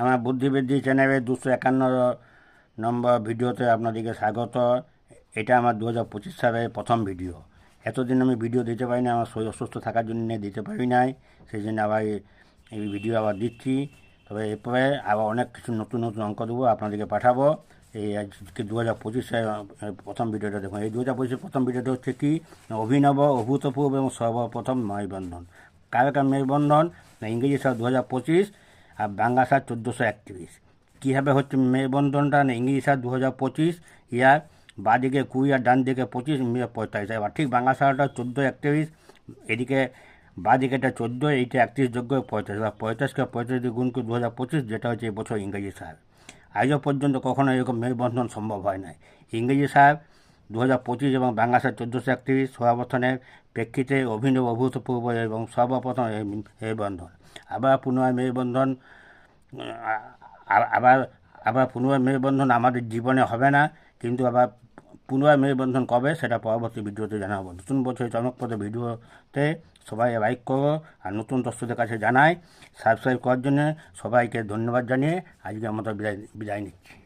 আমার বুদ্ধিবৃদ্ধি চ্যানেলে দুশো একান্ন নম্বর ভিডিওতে আপনাদেরকে স্বাগত। এটা আমার দু হাজার পঁচিশ সালের প্রথম ভিডিও। এতদিন আমি ভিডিও দিতে পারি না আমার শরীর অসুস্থ থাকার জন্য দিতে পারি নাই, সেই জন্য আবার এই- ভিডিও আবার দিচ্ছি। তবে এরপরে আবার অনেক কিছু নতুন নতুন অঙ্ক দেবো, আপনাদেরকে পাঠাবো। এই আজকে দু হাজার পঁচিশে প্রথম ভিডিওটা দেখুন। এই দু হাজার পঁচিশের প্রথম ভিডিওটা হচ্ছে কি? অভিনব, অভূতপূর্ব এবং সর্বপ্রথম মেলবন্ধন। কারকার মেলবন্ধন? ইংরেজি সাল দু হাজার পঁচিশ আর বাংলা সাল চোদ্দোশো একত্রিশ। কীভাবে হচ্ছে মেলবন্ধনটা না ইংরেজি সাল দু হাজার পঁচিশ, ইয়ার বাঁদিকে কুড়ি আর ডান দিকে পঁচিশ পঁয়তাল্লিশ। এবার ঠিক বাংলা সালটা চোদ্দ একত্রিশ, এদিকে বাঁদিকেটা চোদ্দ এইটা একত্রিশ যোগ্য পঁয়তাল্লিশ। এবার পঁয়তাল্লিশকে পঁয়তাল্লিশ গুণ করে দু হাজার পঁচিশ, যেটা হচ্ছে এবছর ইংরেজি সাল। আজও পর্যন্ত কখনো এরকম মেলবন্ধন সম্ভব হয় না ইংরেজি সাল দু হাজার পঁচিশ এবং বাংলাদেশের চোদ্দোশো একত্রিশ সমাবর্তনের প্রেক্ষিতে অভিনব অভূতপূর্ব এবং সর্বপ্রথম এই মেলবন্ধন আবার পুনরায় মেলবন্ধন আবার আবার পুনরায় মেলবন্ধন আমাদের জীবনে হবে না, কিন্তু আবার পুনরায় মেলবন্ধন কবে সেটা পরবর্তী ভিডিওতে জানাব। নতুন বছরের চমকপ্রদ ভিডিওতে সবাই লাইক করো আর নতুন দর্শকদের কাছে জানাই সাবস্ক্রাইব করার জন্য সবাইকে ধন্যবাদ জানিয়ে আজকে আমরা বিদায় বিদায় নিচ্ছি।